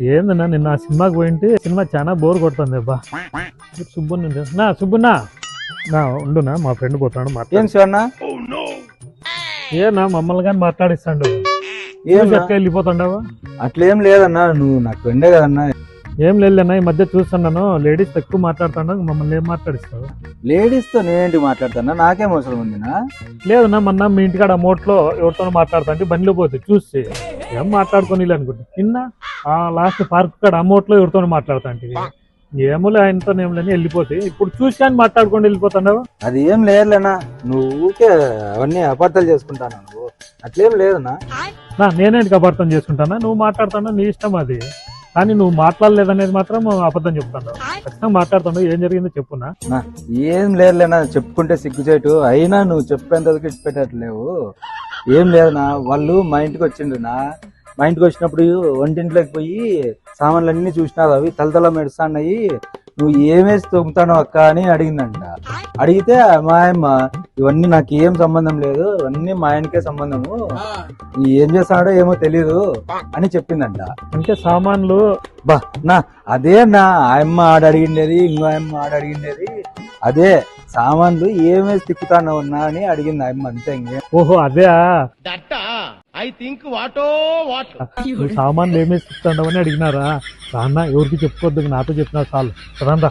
ఏందన్నా నిన్న ఆ సినిమాకి పోయింటే సినిమా చాలా బోర్ కొడుతుంది అబ్బా. సుబ్బుని నా సుబ్బున్నా. నా ఉండునా మా ఫ్రెండ్ పోతాడు మాట్లాడు. ఏం శివన్న ఏనా మమ్మల్ని కానీ మాట్లాడిస్తాడు. ఏం ఎక్క వెళ్ళిపోతాండావా? అట్లేం లేదన్నా నువ్వు నాకు ఫ్రెండే కదన్నా. ఏం లేదన్నా ఈ మధ్య చూస్తున్నాను. లేడీస్ ఎక్కువ మాట్లాడుతాడు మమ్మల్ని ఏం మాట్లాడిస్తావు? లేడీస్తో నేనేంటి మాట్లాడతానా నాకేం అవసరం ఉందినా? లేదన్నా మొన్న మీ ఇంటికాడ అమౌంట్లో ఎవరితో మాట్లాడుతా బండిలో పోతే చూసి ఏం మాట్లాడుకొని అనుకుంటా నిన్న? లాస్ట్ పార్క్ కాడ అమౌంట్లో ఎవరితో మాట్లాడుతా ఏమోలే ఆయనతో ఏం లేని వెళ్ళిపోతే. ఇప్పుడు చూసి కానీ మాట్లాడుకొని వెళ్ళిపోతాండావా అది ఏం లేదులేనా. నువ్వు ఊకే అవన్నీ అపార్థాలు చేసుకుంటాను నువ్వు? అట్లేం లేదన్నా నా నేనేంటికి అపార్థం చేసుకుంటానా? నువ్వు మాట్లాడుతానా నీ ఇష్టం అది. కానీ నువ్వు మాట్లాడలేదనేది మాత్రం అబద్ధం చెప్తాను ఖచ్చితంగా మాట్లాడుతాను ఏం జరిగిందో చెప్పునా? నా ఏం లేదులేనా. చెప్పుకుంటే సిగ్గుచేటు. అయినా నువ్వు చెప్పేంత వరకు ఇచ్చిపెట్టట్లేవు. ఏం లేదనా. వాళ్ళు మా ఇంటికి వచ్చిండ్రునా మా ఇంటికి వచ్చినప్పుడు వంటింట్లోకి పోయి సామాన్లు అన్ని చూసినారు అవి. తలతల మెడుస్తాన్నాయి నువ్వు ఏమేసి తొమ్ముతాను అక్క అని అడిగిందంట. అడిగితే మా అమ్మ ఇవన్నీ నాకు ఏం సంబంధం లేదు. ఇవన్నీ మా ఆయనకే సంబంధము. ఏం చేస్తాడో ఏమో తెలీదు అని చెప్పిందంట. అంటే సామాన్లు బా నా అదే నా ఆయమ్మ ఆడ అడిగిండేది ఇంకో ఆయమ్మ ఆడ అడిగిండేది. అదే సామాన్లు ఏమేసి తిప్పుతాను ఉన్నా అని అడిగింది ఆయమ్మ అంతే ఇంకే. ఓహో అదే ఐ థింక్ వాటో వాట్. నువ్వు సామాన్లు ఏమేసి ఇస్తాడవని అడిగినారా? రాన్న ఎవరికి చెప్పుకోవద్దు నాతో చెప్పినా చాలు. రా